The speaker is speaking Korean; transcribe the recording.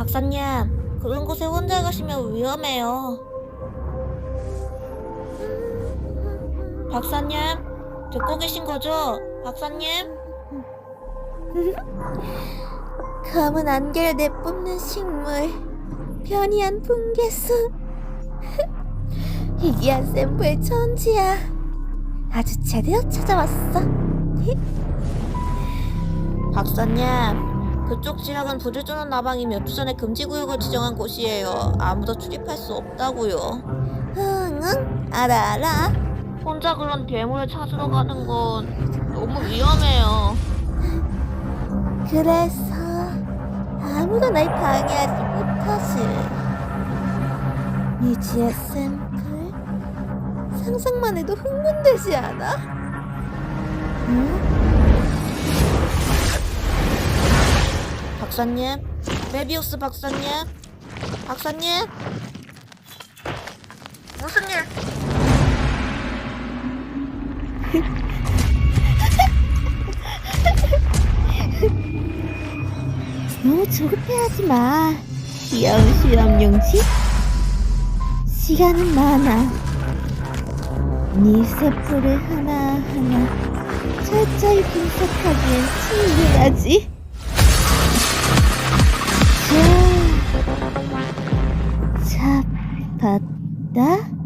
박사님, 그런 곳에 혼자 가시면 위험해요. 박사님, 듣고 계신 거죠? 박사님? 검은 안개를 내뿜는 식물, 변이한 붕괴수, 희귀한 샘플의 천지야. 아주 제대로 찾아왔어. 박사님, 그쪽 지역은 불을 주는 나방이 몇 주 전에 금지 구역을 지정한 곳이에요. 아무도 출입할 수 없다고요. 응, 응, 알아, 알아. 혼자 그런 괴물을 찾으러 가는 건 너무 위험해요. 그래서 아무도 날 방해하지 못하지. 미지의 샘플 상상만 해도 흥분되지 않아? 박사님, 메비우스 박사님, 박사님, 무슨 일? 너무 조급해하지 마. 귀여운 실험용지. 시간은 많아. 네 세포를 하나하나 철저히 분석하기엔 충분하지. 자, 잡았다.